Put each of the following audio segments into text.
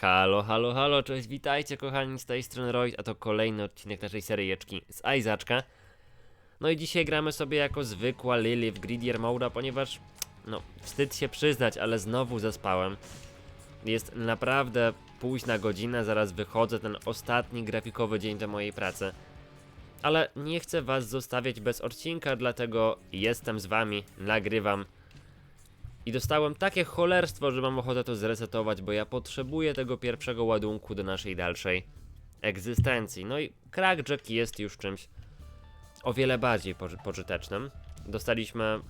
Halo, halo, halo, cześć, witajcie kochani, z tej strony Roy, a to kolejny odcinek naszej seryjeczki z Izaczka. No i dzisiaj gramy sobie jako zwykła Lily w Gridier Moda, ponieważ, no, wstyd się przyznać, ale znowu zaspałem. Jest naprawdę późna godzina, zaraz wychodzę, ten ostatni grafikowy dzień do mojej pracy. Ale nie chcę was zostawiać bez odcinka, dlatego jestem z wami, nagrywam. I dostałem takie cholerstwo, że mam ochotę to zresetować, bo ja potrzebuję tego pierwszego ładunku do naszej dalszej egzystencji. No i Crackjack jest już czymś o wiele bardziej poży- pożytecznym. Dostaliśmy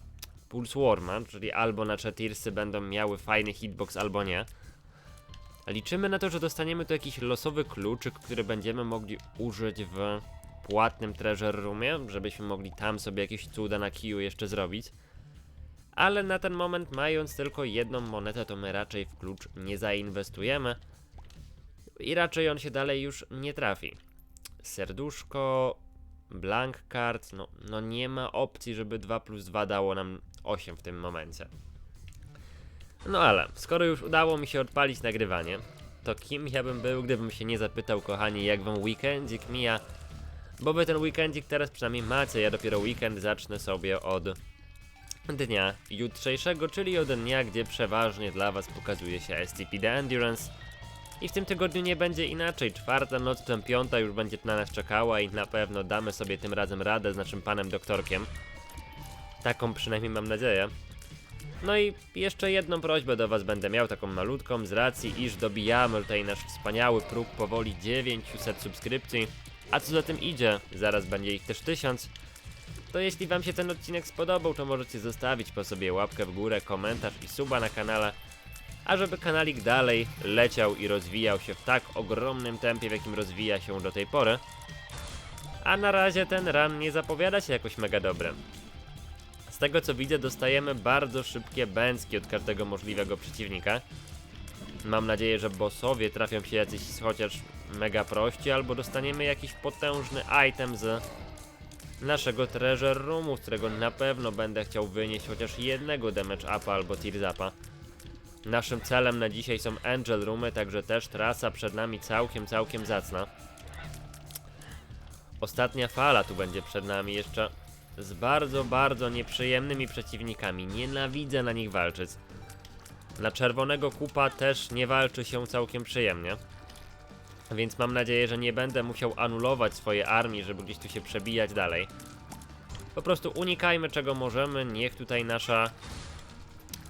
Pulse Warma, czyli albo nasze tirsy będą miały fajny hitbox, albo nie. Liczymy na to, że dostaniemy tu jakiś losowy kluczyk, który będziemy mogli użyć w płatnym treasure roomie, żebyśmy mogli tam sobie jakieś cuda na kiju jeszcze zrobić. Ale na ten moment, mając tylko jedną monetę, to my raczej w klucz nie zainwestujemy. I raczej on się dalej już nie trafi. Serduszko, blank card, no, no nie ma opcji, żeby 2 plus 2 dało nam 8 w tym momencie. No ale, skoro już udało mi się odpalić nagrywanie, to kim ja bym był, gdybym się nie zapytał, kochani, jak wam weekendzik mija? Bo wy ten weekendzik teraz przynajmniej macie, ja dopiero weekend zacznę sobie od dnia jutrzejszego, czyli od dnia, gdzie przeważnie dla Was pokazuje się SCP The Endurance. I w tym tygodniu nie będzie inaczej. Czwarta noc, tę piąta już będzie na nas czekała i na pewno damy sobie tym razem radę z naszym panem doktorkiem. Taką przynajmniej mam nadzieję. No i jeszcze jedną prośbę do Was będę miał, taką malutką, z racji iż dobijamy tutaj nasz wspaniały próg powoli 900 subskrypcji. A co za tym idzie, zaraz będzie ich też 1000 to jeśli wam się ten odcinek spodobał, to możecie zostawić po sobie łapkę w górę, komentarz i suba na kanale. A żeby kanalik dalej leciał i rozwijał się w tak ogromnym tempie, w jakim rozwija się do tej pory. A na razie ten run nie zapowiada się jakoś mega dobry. Z tego co widzę, dostajemy bardzo szybkie bęcki od każdego możliwego przeciwnika. Mam nadzieję, że bossowie trafią się jacyś chociaż mega prości, albo dostaniemy jakiś potężny item z naszego treasure roomu, z którego na pewno będę chciał wynieść chociaż jednego damage upa albo tears upa. Naszym celem na dzisiaj są angel roomy, także też trasa przed nami całkiem, całkiem zacna. Ostatnia fala tu będzie przed nami jeszcze z bardzo, bardzo nieprzyjemnymi przeciwnikami. Nienawidzę na nich walczyć. Na czerwonego kupa też nie walczy się całkiem przyjemnie. Więc mam nadzieję, że nie będę musiał anulować swojej armii, żeby gdzieś tu się przebijać dalej. Po prostu unikajmy czego możemy, niech tutaj nasza...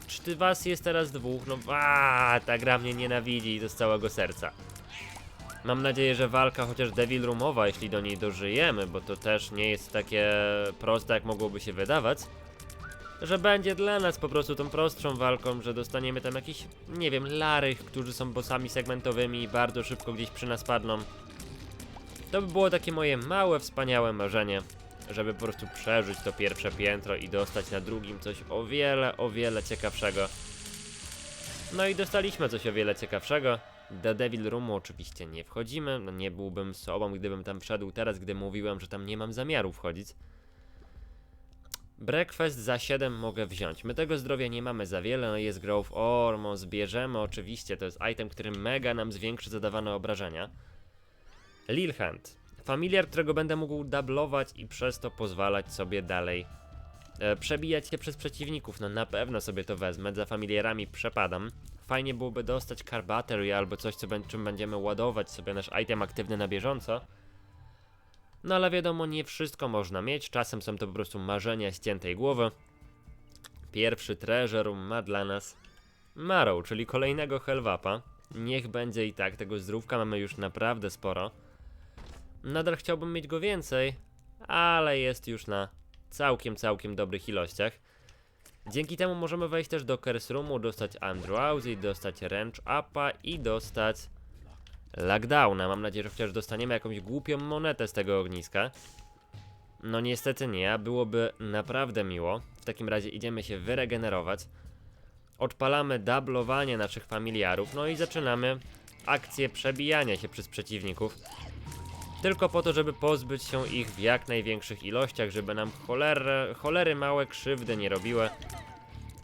Czy was jest teraz dwóch? No aaa, ta gra mnie nienawidzi z całego serca. Mam nadzieję, że walka chociaż Devil Roomowa, jeśli do niej dożyjemy, bo to też nie jest takie proste, jak mogłoby się wydawać. Że będzie dla nas po prostu tą prostszą walką, że dostaniemy tam jakiś, nie wiem, larych, którzy są bossami segmentowymi i bardzo szybko gdzieś przy nas padną. To by było takie moje małe, wspaniałe marzenie, żeby po prostu przeżyć to pierwsze piętro i dostać na drugim coś o wiele, o wiele ciekawszego. No i dostaliśmy coś o wiele ciekawszego. Do Devil Roomu oczywiście nie wchodzimy, no nie byłbym sobą, gdybym tam wszedł teraz, gdy mówiłem, że tam nie mam zamiaru wchodzić. Breakfast za 7 mogę wziąć. My tego zdrowia nie mamy za wiele, no jest Growth Ormo, zbierzemy oczywiście, to jest item, który mega nam zwiększy zadawane obrażenia. Lilhand. Familiar, którego będę mógł dublować i przez to pozwalać sobie dalej e, przebijać się przez przeciwników. No na pewno sobie to wezmę, za familiarami przepadam. Fajnie byłoby dostać car battery albo coś, co, czym będziemy ładować sobie nasz item aktywny na bieżąco. No ale wiadomo, nie wszystko można mieć, czasem są to po prostu marzenia ściętej głowy. Pierwszy treasure ma dla nas Marrow, czyli kolejnego Helwapa. Niech będzie i tak, tego zdrówka mamy już naprawdę sporo. Nadal chciałbym mieć go więcej, ale jest już na całkiem, całkiem dobrych ilościach. Dzięki temu możemy wejść też do Curse Roomu, dostać Andrew dostać Wrench Upa i dostać Lockdowna. Mam nadzieję, że chociaż dostaniemy jakąś głupią monetę z tego ogniska. No niestety nie, byłoby naprawdę miło. W takim razie idziemy się wyregenerować. Odpalamy dublowanie naszych familiarów, no i zaczynamy akcję przebijania się przez przeciwników. Tylko po to, żeby pozbyć się ich w jak największych ilościach, żeby nam cholery, cholery małe krzywdy nie robiły.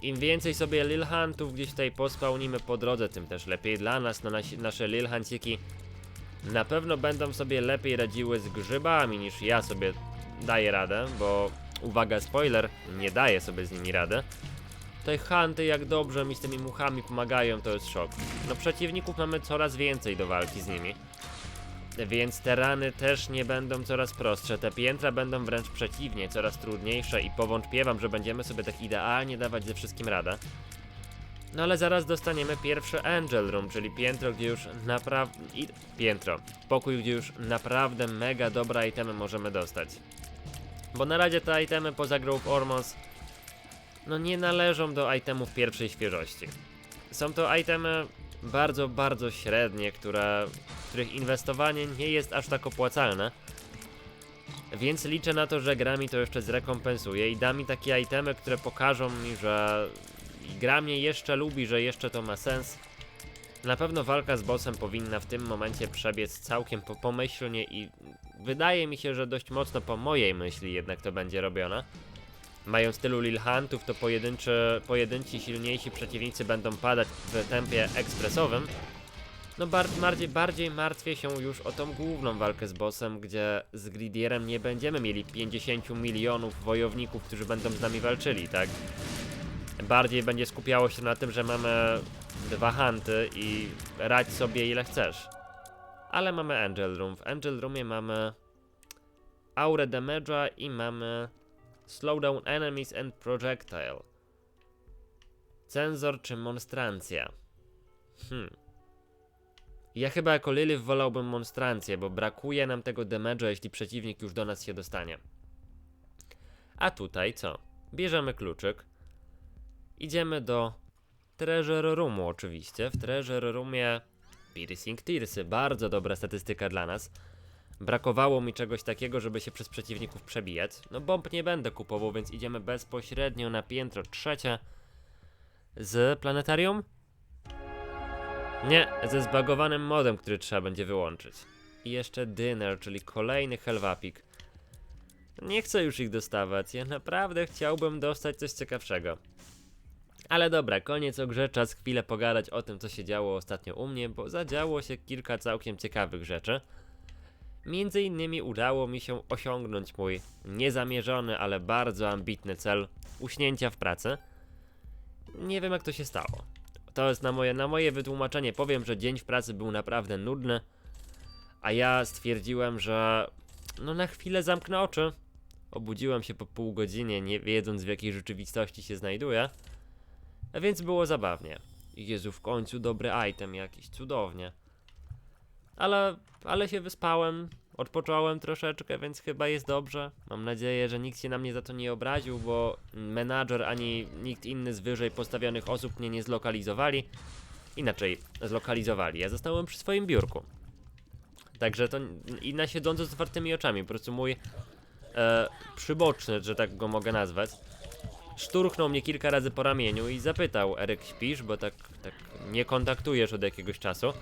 Im więcej sobie Lil Huntów gdzieś tutaj pospełnimy po drodze, tym też lepiej dla nas, no nasi, nasze Lil Hunciki na pewno będą sobie lepiej radziły z grzybami niż ja sobie daję radę, bo uwaga, spoiler, nie daję sobie z nimi radę. Tutaj hunty jak dobrze mi z tymi muchami pomagają, to jest szok. No przeciwników mamy coraz więcej do walki z nimi. Więc te rany też nie będą coraz prostsze, te piętra będą wręcz przeciwnie, coraz trudniejsze i powątpiewam, że będziemy sobie tak idealnie dawać ze wszystkim radę. No ale zaraz dostaniemy pierwszy Angel Room, czyli piętro, gdzie już naprawdę... Piętro. Pokój, gdzie już naprawdę mega dobre itemy możemy dostać. Bo na razie te itemy poza Grove Ormos no nie należą do itemów pierwszej świeżości. Są to itemy bardzo, bardzo średnie, które, których inwestowanie nie jest aż tak opłacalne. Więc liczę na to, że gra mi to jeszcze zrekompensuje i da mi takie itemy, które pokażą mi, że gra mnie jeszcze lubi, że jeszcze to ma sens. Na pewno walka z bossem powinna w tym momencie przebiec całkiem po pomyślnie i wydaje mi się, że dość mocno po mojej myśli jednak to będzie robione. Mając tylu Lil Huntów, to pojedynczy, pojedynci silniejsi przeciwnicy będą padać w tempie ekspresowym. No bar bardziej, bardziej martwię się już o tą główną walkę z bossem, gdzie z Gridierem nie będziemy mieli 50 milionów wojowników, którzy będą z nami walczyli, tak? Bardziej będzie skupiało się na tym, że mamy dwa hunty i radź sobie ile chcesz. Ale mamy Angel Room. W Angel Roomie mamy aurę damage'a i mamy slowdown enemies and projectile. Cenzor czy monstrancja? Hmm. Ja chyba jako Lilith wolałbym monstrancję, bo brakuje nam tego damage'a, jeśli przeciwnik już do nas się dostanie. A tutaj co? Bierzemy kluczyk. Idziemy do Treasure Roomu oczywiście. W Treasure Roomie Piercing Tearsy, bardzo dobra statystyka dla nas. Brakowało mi czegoś takiego, żeby się przez przeciwników przebijać. No bomb nie będę kupował, więc idziemy bezpośrednio na piętro trzecie z planetarium? Nie, ze zbagowanym modem, który trzeba będzie wyłączyć. I jeszcze dinner, czyli kolejny helwapik. Nie chcę już ich dostawać, ja naprawdę chciałbym dostać coś ciekawszego. Ale dobra, koniec o czas chwilę pogadać o tym, co się działo ostatnio u mnie, bo zadziało się kilka całkiem ciekawych rzeczy. Między innymi udało mi się osiągnąć mój niezamierzony, ale bardzo ambitny cel uśnięcia w pracy. Nie wiem jak to się stało. To jest na moje, na moje wytłumaczenie. Powiem, że dzień w pracy był naprawdę nudny, a ja stwierdziłem, że no na chwilę zamknę oczy. Obudziłem się po pół godzinie, nie wiedząc w jakiej rzeczywistości się znajduję. A więc było zabawnie. Jezu, w końcu dobry item jakiś, cudownie. Ale, ale się wyspałem, odpocząłem troszeczkę, więc chyba jest dobrze. Mam nadzieję, że nikt się na mnie za to nie obraził, bo menadżer ani nikt inny z wyżej postawionych osób mnie nie zlokalizowali. Inaczej, zlokalizowali. Ja zostałem przy swoim biurku. Także to i na siedząco z otwartymi oczami, po prostu mój e, przyboczny, że tak go mogę nazwać, szturchnął mnie kilka razy po ramieniu i zapytał, Eryk śpisz, bo tak, tak nie kontaktujesz od jakiegoś czasu.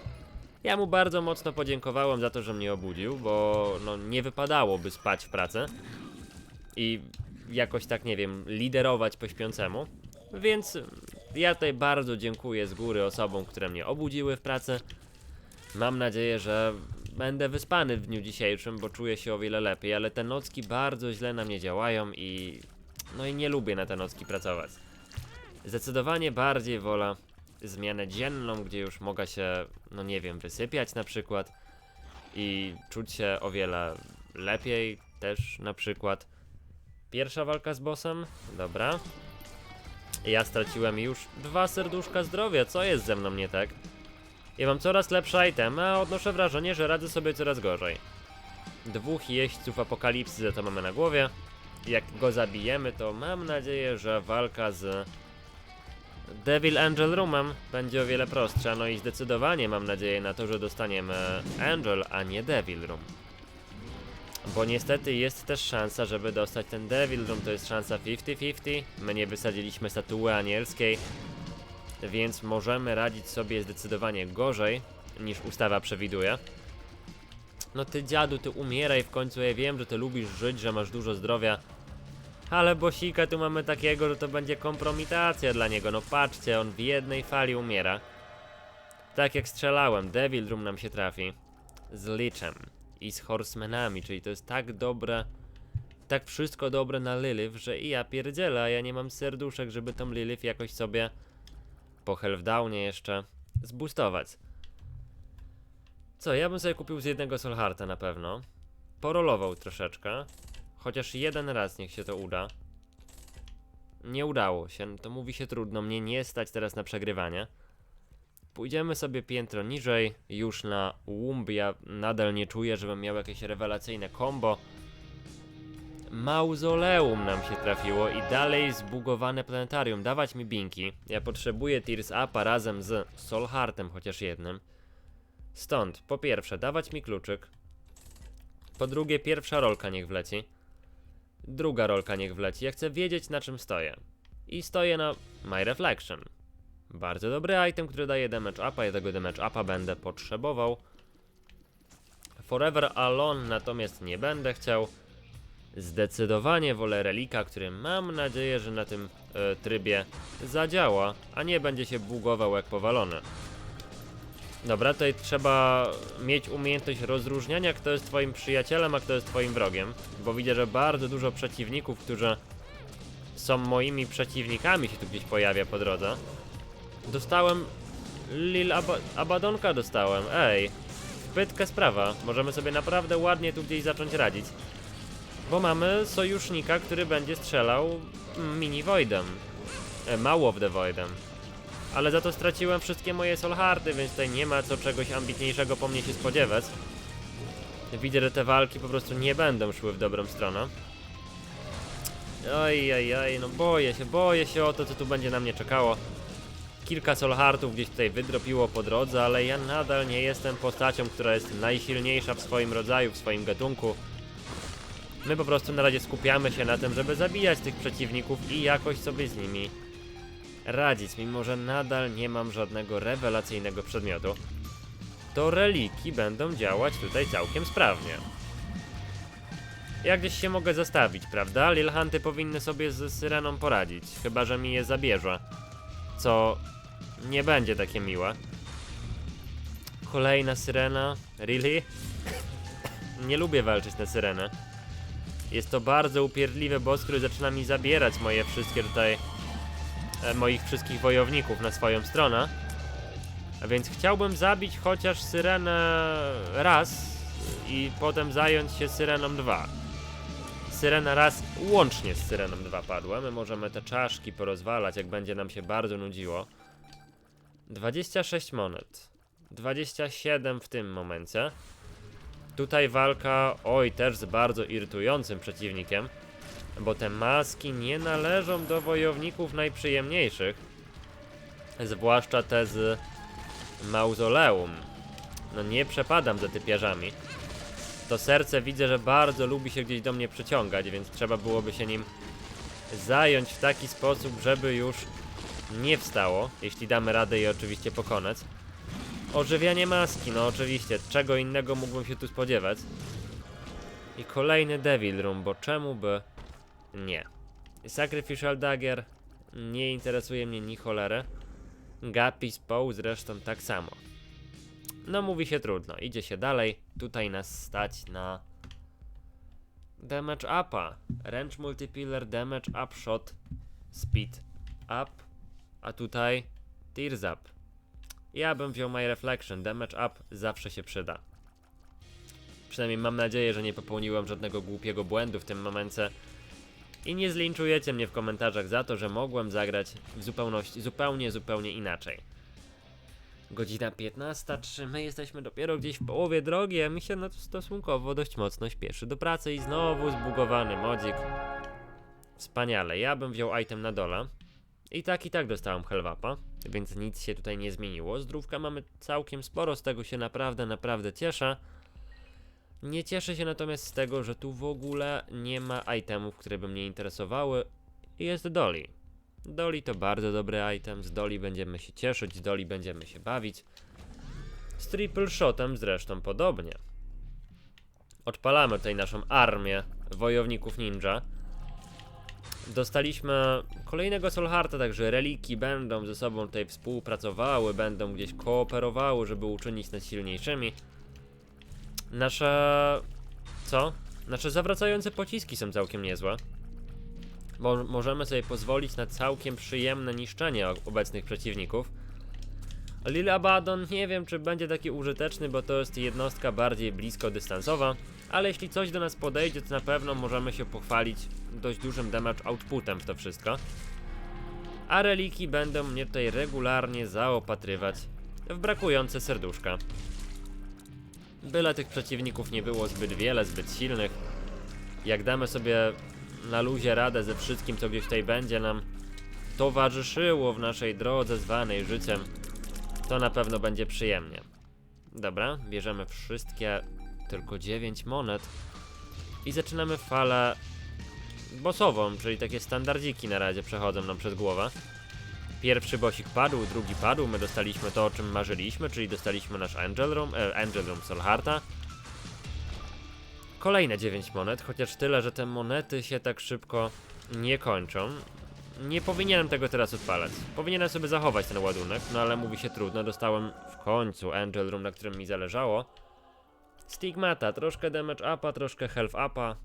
Ja mu bardzo mocno podziękowałem za to, że mnie obudził, bo no, nie wypadałoby spać w pracy i jakoś tak, nie wiem, liderować po śpiącemu. Więc ja tutaj bardzo dziękuję z góry osobom, które mnie obudziły w pracy. Mam nadzieję, że będę wyspany w dniu dzisiejszym, bo czuję się o wiele lepiej, ale te nocki bardzo źle na mnie działają i no i nie lubię na te nocki pracować. Zdecydowanie bardziej wolę zmianę dzienną, gdzie już mogę się, no nie wiem, wysypiać na przykład i czuć się o wiele lepiej też na przykład. Pierwsza walka z bossem, dobra. Ja straciłem już dwa serduszka zdrowia, co jest ze mną nie tak? Ja mam coraz lepsze itemy, a odnoszę wrażenie, że radzę sobie coraz gorzej. Dwóch jeźdźców apokalipsy za to mamy na głowie. Jak go zabijemy, to mam nadzieję, że walka z Devil Angel Roomem będzie o wiele prostsza, no i zdecydowanie mam nadzieję na to, że dostaniemy Angel, a nie Devil Room. Bo niestety jest też szansa, żeby dostać ten Devil Room, to jest szansa 50-50. My nie wysadziliśmy statuły anielskiej, więc możemy radzić sobie zdecydowanie gorzej niż ustawa przewiduje. No ty dziadu, ty umieraj w końcu, ja wiem, że ty lubisz żyć, że masz dużo zdrowia, Ale bosika tu mamy takiego, że to będzie kompromitacja dla niego. No patrzcie, on w jednej fali umiera. Tak jak strzelałem, Devil Room nam się trafi. Z Lichem i z Horsemanami, czyli to jest tak dobre, tak wszystko dobre na Lilith, że i ja pierdzielę, a ja nie mam serduszek, żeby tą Lilith jakoś sobie po Hell'downie jeszcze zboostować. Co, ja bym sobie kupił z jednego Solharta na pewno. Porolował troszeczkę. Chociaż jeden raz niech się to uda. Nie udało się, to mówi się trudno, mnie nie stać teraz na przegrywanie. Pójdziemy sobie piętro niżej, już na Wumb, ja nadal nie czuję, żebym miał jakieś rewelacyjne combo. Mauzoleum nam się trafiło i dalej zbugowane planetarium, dawać mi binki. Ja potrzebuję Tears Upa razem z Solhartem chociaż jednym. Stąd, po pierwsze, dawać mi kluczyk. Po drugie, pierwsza rolka niech wleci. Druga rolka niech wleci. Ja chcę wiedzieć na czym stoję. I stoję na My Reflection. Bardzo dobry item, który daje damage upa. Ja tego damage upa będę potrzebował. Forever Alone natomiast nie będę chciał. Zdecydowanie wolę relika, który mam nadzieję, że na tym e, trybie zadziała, a nie będzie się bugował jak powalony. Dobra, tutaj trzeba mieć umiejętność rozróżniania, kto jest twoim przyjacielem, a kto jest twoim wrogiem. Bo widzę, że bardzo dużo przeciwników, którzy są moimi przeciwnikami, się tu gdzieś pojawia po drodze. Dostałem. Lil Aba Abadonka dostałem. Ej, pytka sprawa. Możemy sobie naprawdę ładnie tu gdzieś zacząć radzić. Bo mamy sojusznika, który będzie strzelał mini Voidem. E, mało w The Voidem. Ale za to straciłem wszystkie moje Solhardy, więc tutaj nie ma co czegoś ambitniejszego po mnie się spodziewać. Widzę, że te walki po prostu nie będą szły w dobrą stronę. Oj, oj, oj, no boję się, boję się o to, co tu będzie na mnie czekało. Kilka Solhartów gdzieś tutaj wydropiło po drodze, ale ja nadal nie jestem postacią, która jest najsilniejsza w swoim rodzaju, w swoim gatunku. My po prostu na razie skupiamy się na tym, żeby zabijać tych przeciwników i jakoś sobie z nimi radzić, mimo że nadal nie mam żadnego rewelacyjnego przedmiotu, to reliki będą działać tutaj całkiem sprawnie. Jak gdzieś się mogę zastawić, prawda? Lilhanty powinny sobie z Syreną poradzić, chyba że mi je zabierze, co nie będzie takie miłe. Kolejna Syrena, really? nie lubię walczyć na Syrenę. Jest to bardzo upierdliwy boss, który zaczyna mi zabierać moje wszystkie tutaj moich wszystkich wojowników na swoją stronę. A więc chciałbym zabić chociaż Syrenę raz i potem zająć się Syreną 2. Syrena raz łącznie z Syreną 2 padła. My możemy te czaszki porozwalać, jak będzie nam się bardzo nudziło. 26 monet. 27 w tym momencie. Tutaj walka, oj, też z bardzo irytującym przeciwnikiem, bo te maski nie należą do wojowników najprzyjemniejszych, zwłaszcza te z mauzoleum. No nie przepadam za typiarzami. To serce widzę, że bardzo lubi się gdzieś do mnie przyciągać, więc trzeba byłoby się nim zająć w taki sposób, żeby już nie wstało, jeśli damy radę je oczywiście pokonać. Ożywianie maski, no oczywiście, czego innego mógłbym się tu spodziewać. I kolejny Devil Room, bo czemu by nie. Sacrificial Dagger nie interesuje mnie ni cholery. Gapis Poe zresztą tak samo. No mówi się trudno, idzie się dalej. Tutaj nas stać na damage upa. Range multipiller, damage up, shot, speed up, a tutaj tears up. Ja bym wziął My Reflection, damage up zawsze się przyda. Przynajmniej mam nadzieję, że nie popełniłem żadnego głupiego błędu w tym momencie. I nie zlinczujecie mnie w komentarzach za to, że mogłem zagrać w zupełności, zupełnie, zupełnie inaczej. Godzina 15.03, my jesteśmy dopiero gdzieś w połowie drogi, a mi się no, stosunkowo dość mocno śpieszy do pracy i znowu zbugowany modzik. Wspaniale, ja bym wziął item na dole. I tak i tak dostałem helwapa, więc nic się tutaj nie zmieniło. Zdrówka mamy całkiem sporo, z tego się naprawdę, naprawdę cieszę. Nie cieszę się natomiast z tego, że tu w ogóle nie ma itemów, które by mnie interesowały. Jest Dolly. Dolly to bardzo dobry item, z Dolly będziemy się cieszyć, z Dolly będziemy się bawić. Z Triple Shotem zresztą podobnie. Odpalamy tutaj naszą armię wojowników ninja. Dostaliśmy kolejnego Solharta, także reliki będą ze sobą tutaj współpracowały, będą gdzieś kooperowały, żeby uczynić nas silniejszymi. Nasze... co? Nasze zawracające pociski są całkiem niezłe. Bo możemy sobie pozwolić na całkiem przyjemne niszczenie obecnych przeciwników. Lil Abaddon nie wiem, czy będzie taki użyteczny, bo to jest jednostka bardziej bliskodystansowa, ale jeśli coś do nas podejdzie, to na pewno możemy się pochwalić dość dużym damage outputem w to wszystko. A reliki będą mnie tutaj regularnie zaopatrywać w brakujące serduszka. Byle tych przeciwników nie było zbyt wiele, zbyt silnych. Jak damy sobie na luzie radę ze wszystkim, co gdzieś tutaj będzie nam towarzyszyło w naszej drodze zwanej życiem, to na pewno będzie przyjemnie. Dobra, bierzemy wszystkie, tylko 9 monet i zaczynamy falę bossową, czyli takie standardziki na razie przechodzą nam przez głowę. Pierwszy bossik padł, drugi padł, my dostaliśmy to, o czym marzyliśmy, czyli dostaliśmy nasz Angel Room, e, Angel Room Solharta. Kolejne 9 monet, chociaż tyle, że te monety się tak szybko nie kończą. Nie powinienem tego teraz odpalać. Powinienem sobie zachować ten ładunek, no ale mówi się trudno. Dostałem w końcu Angel Room, na którym mi zależało. Stigmata, troszkę damage upa, troszkę health upa.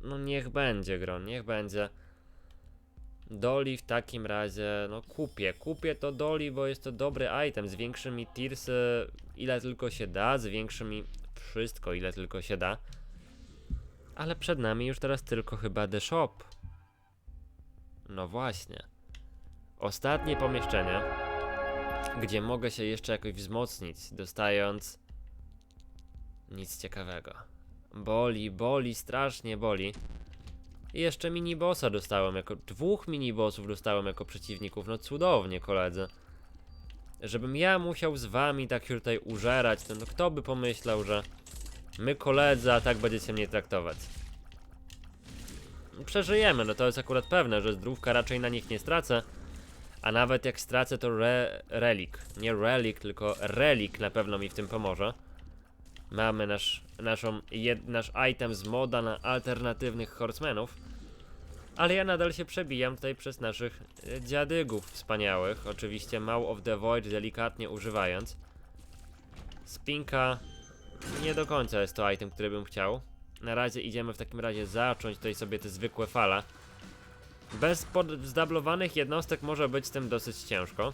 No niech będzie, Gron, niech będzie. Doli w takim razie, no kupię, kupię to Doli, bo jest to dobry item. Zwiększy mi tirsy ile tylko się da, zwiększy mi wszystko ile tylko się da. Ale przed nami już teraz tylko chyba The Shop. No właśnie. Ostatnie pomieszczenie, gdzie mogę się jeszcze jakoś wzmocnić, dostając nic ciekawego. Boli, boli, strasznie boli. I jeszcze minibossa dostałem jako. Dwóch minibossów dostałem jako przeciwników. No cudownie, koledzy. Żebym ja musiał z wami tak się tutaj użerać, to no kto by pomyślał, że my koledzy, a tak będziecie mnie traktować. Przeżyjemy, no to jest akurat pewne, że zdrówka raczej na nich nie stracę. A nawet jak stracę, to re relik. Nie relik, tylko relik na pewno mi w tym pomoże. Mamy nasz, naszą, jed, nasz item z moda na alternatywnych horsemenów. Ale ja nadal się przebijam tutaj przez naszych e, dziadygów wspaniałych. Oczywiście Maw of the Void delikatnie używając. Spinka nie do końca jest to item, który bym chciał. Na razie idziemy w takim razie zacząć tutaj sobie te zwykłe fale. Bez zdablowanych jednostek może być z tym dosyć ciężko.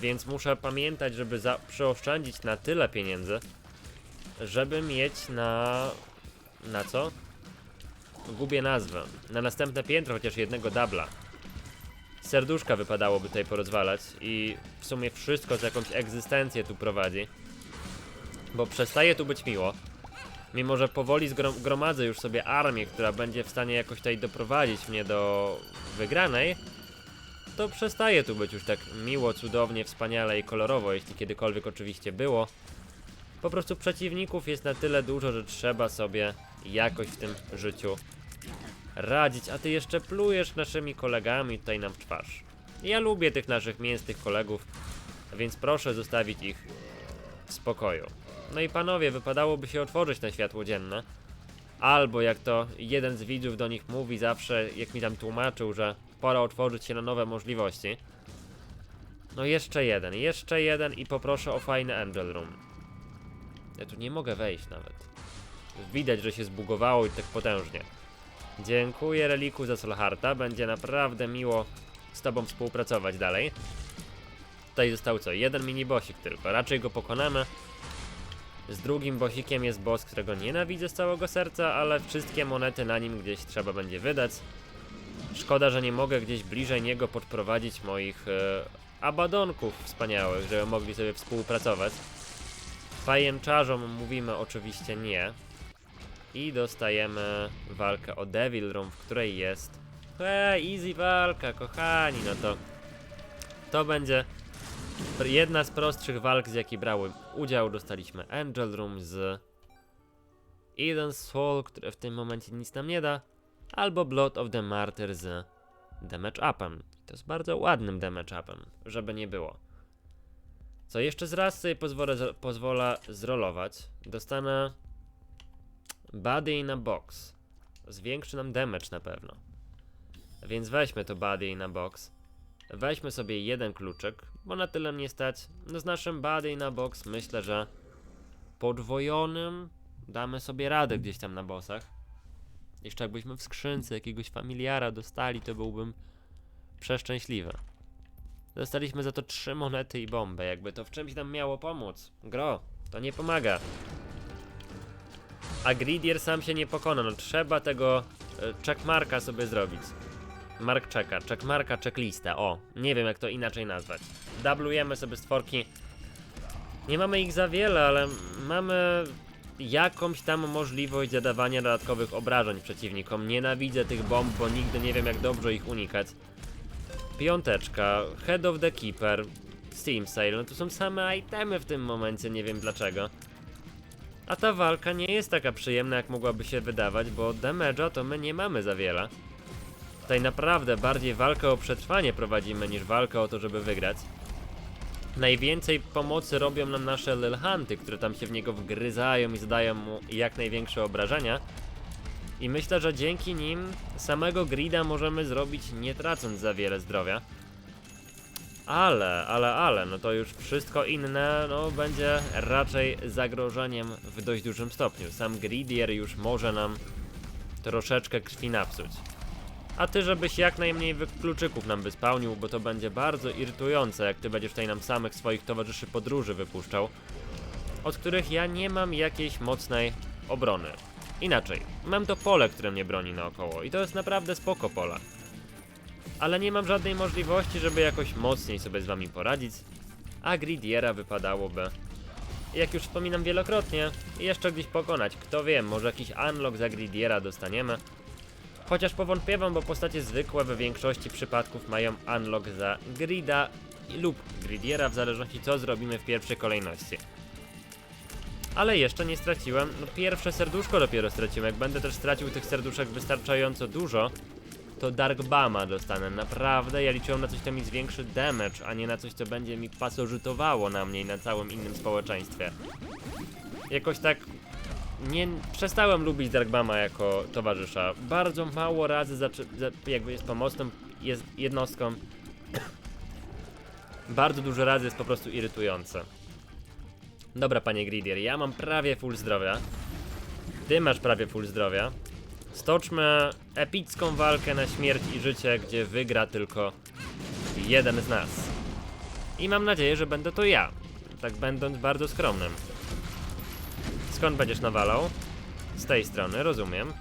Więc muszę pamiętać, żeby przeoszczędzić na tyle pieniędzy, żeby mieć na... na co? Gubię nazwę. Na następne piętro chociaż jednego dubla. Serduszka wypadałoby tutaj porozwalać i w sumie wszystko z jakąś egzystencję tu prowadzi. Bo przestaje tu być miło. Mimo, że powoli zgrom- gromadzę już sobie armię, która będzie w stanie jakoś tutaj doprowadzić mnie do wygranej, to przestaje tu być już tak miło, cudownie, wspaniale i kolorowo, jeśli kiedykolwiek oczywiście było. Po prostu przeciwników jest na tyle dużo, że trzeba sobie jakoś w tym życiu radzić, a ty jeszcze plujesz naszymi kolegami tutaj nam w twarz. Ja lubię tych naszych mięsnych kolegów, więc proszę zostawić ich w spokoju. No i panowie, wypadałoby się otworzyć na światło dzienne. Albo jak to jeden z widzów do nich mówi zawsze, jak mi tam tłumaczył, że pora otworzyć się na nowe możliwości. No jeszcze jeden, jeszcze jeden i poproszę o fajny Angel Room. Ja tu nie mogę wejść nawet. Widać, że się zbugowało i tak potężnie. Dziękuję Reliku za Solharta, będzie naprawdę miło z tobą współpracować dalej. Tutaj został co? Jeden mini bossik tylko, raczej go pokonamy. Z drugim bosikiem jest boss, którego nienawidzę z całego serca, ale wszystkie monety na nim gdzieś trzeba będzie wydać. Szkoda, że nie mogę gdzieś bliżej niego podprowadzić moich e, abadonków wspaniałych, żeby mogli sobie współpracować. Pajęczarzom mówimy oczywiście nie. I dostajemy walkę o Devil Room, w której jest... Hej, easy walka, kochani, no to... To będzie jedna z prostszych walk, z jakiej brałem udział. Dostaliśmy Angel Room z Eden Soul, które w tym momencie nic nam nie da, albo Blood of the Martyr z damage upem. To jest bardzo ładnym damage upem, żeby nie było. Co jeszcze z raz sobie pozwolę, pozwolę zrolować. Dostanę Body in a Box. Zwiększy nam damage na pewno. Więc weźmy to body na box. Weźmy sobie jeden kluczyk, bo na tyle mnie stać. No z naszym body na box myślę, że podwojonym damy sobie radę gdzieś tam na bossach. Jeszcze jakbyśmy w skrzynce jakiegoś familiara dostali, to byłbym przeszczęśliwy. Dostaliśmy za to trzy monety i bombę, jakby to w czymś nam miało pomóc. Gro, to nie pomaga. A Gridier sam się nie pokona, no trzeba tego e, checkmarka sobie zrobić. Mark checka, checkmarka, checklista, o, nie wiem jak to inaczej nazwać. Dublujemy sobie stworki. Nie mamy ich za wiele, ale mamy jakąś tam możliwość zadawania dodatkowych obrażeń przeciwnikom. Nienawidzę tych bomb, bo nigdy nie wiem jak dobrze ich unikać. Piąteczka, Head of the Keeper, Steam Sale, no to są same itemy w tym momencie, nie wiem dlaczego. A ta walka nie jest taka przyjemna jak mogłaby się wydawać, bo damage'a to my nie mamy za wiele. Tutaj naprawdę bardziej walkę o przetrwanie prowadzimy niż walkę o to, żeby wygrać. Najwięcej pomocy robią nam nasze Lilhanty, które tam się w niego wgryzają i zadają mu jak największe obrażenia. I myślę, że dzięki nim samego grida możemy zrobić nie tracąc za wiele zdrowia. Ale, ale, ale, no to już wszystko inne, no będzie raczej zagrożeniem w dość dużym stopniu. Sam gridier już może nam troszeczkę krwi napsuć. A ty, żebyś jak najmniej kluczyków nam wyspełnił, bo to będzie bardzo irytujące, jak ty będziesz tutaj nam samych swoich towarzyszy podróży wypuszczał, od których ja nie mam jakiejś mocnej obrony. Inaczej, mam to pole, które mnie broni naokoło i to jest naprawdę spoko pola. Ale nie mam żadnej możliwości, żeby jakoś mocniej sobie z wami poradzić, a Gridiera wypadałoby, jak już wspominam wielokrotnie, jeszcze gdzieś pokonać. Kto wie, może jakiś unlock za Gridiera dostaniemy. Chociaż powątpiewam, bo postacie zwykłe w większości przypadków mają unlock za Grida lub Gridiera, w zależności co zrobimy w pierwszej kolejności. Ale jeszcze nie straciłem, no pierwsze serduszko dopiero straciłem, jak będę też stracił tych serduszek wystarczająco dużo, to Dark Bama dostanę, naprawdę, ja liczyłem na coś, co mi zwiększy damage, a nie na coś, co będzie mi pasożytowało na mnie i na całym innym społeczeństwie. Jakoś tak nie przestałem lubić Darkbama jako towarzysza. Bardzo mało razy za, jakby jest pomocną jest jednostką. Bardzo dużo razy jest po prostu irytujące. Dobra, panie Gridier, ja mam prawie full zdrowia. Ty masz prawie full zdrowia. Stoczmy epicką walkę na śmierć i życie, gdzie wygra tylko jeden z nas. I mam nadzieję, że będę to ja. Tak będąc bardzo skromnym. Skąd będziesz nawalał? Z tej strony, rozumiem.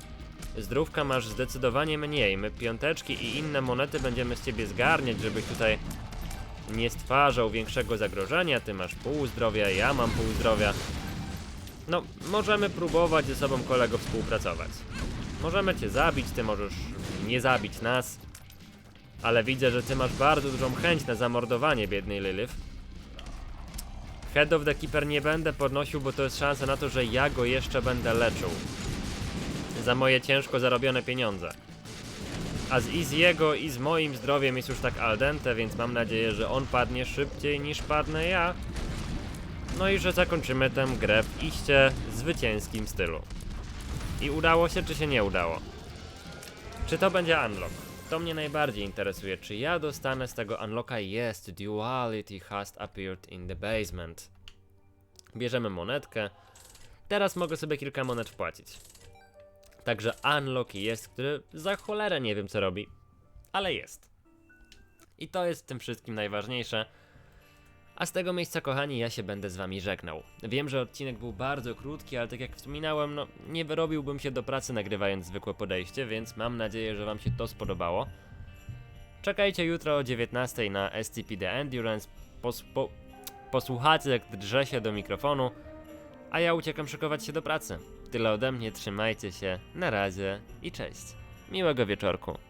Zdrówka masz zdecydowanie mniej. My piąteczki i inne monety będziemy z ciebie zgarniać, żebyś tutaj nie stwarzał większego zagrożenia. Ty masz pół zdrowia, ja mam pół zdrowia. No, możemy próbować ze sobą kolego współpracować. Możemy cię zabić, ty możesz nie zabić nas. Ale widzę, że ty masz bardzo dużą chęć na zamordowanie biednej Lilith. Head of the Keeper nie będę podnosił, bo to jest szansa na to, że ja go jeszcze będę leczył. Za moje ciężko zarobione pieniądze. A z i z jego i z moim zdrowiem jest już tak al dente, więc mam nadzieję, że on padnie szybciej niż padnę ja. No i że zakończymy tę grę w iście zwycięskim stylu. I udało się, czy się nie udało? Czy to będzie unlock? To mnie najbardziej interesuje. Czy ja dostanę z tego unlocka? Jest, duality has appeared in the basement. Bierzemy monetkę. Teraz mogę sobie kilka monet wpłacić. Także unlock jest, który za cholerę nie wiem co robi, ale jest. I to jest w tym wszystkim najważniejsze. A z tego miejsca, kochani, ja się będę z wami żegnał. Wiem, że odcinek był bardzo krótki, ale tak jak wspominałem, no nie wyrobiłbym się do pracy nagrywając zwykłe podejście, więc mam nadzieję, że wam się to spodobało. Czekajcie jutro o 19 na SCP The Endurance. Pos po posłuchacie, jak drze się do mikrofonu, a ja uciekam szykować się do pracy. Tyle ode mnie, trzymajcie się, na razie i cześć. Miłego wieczorku.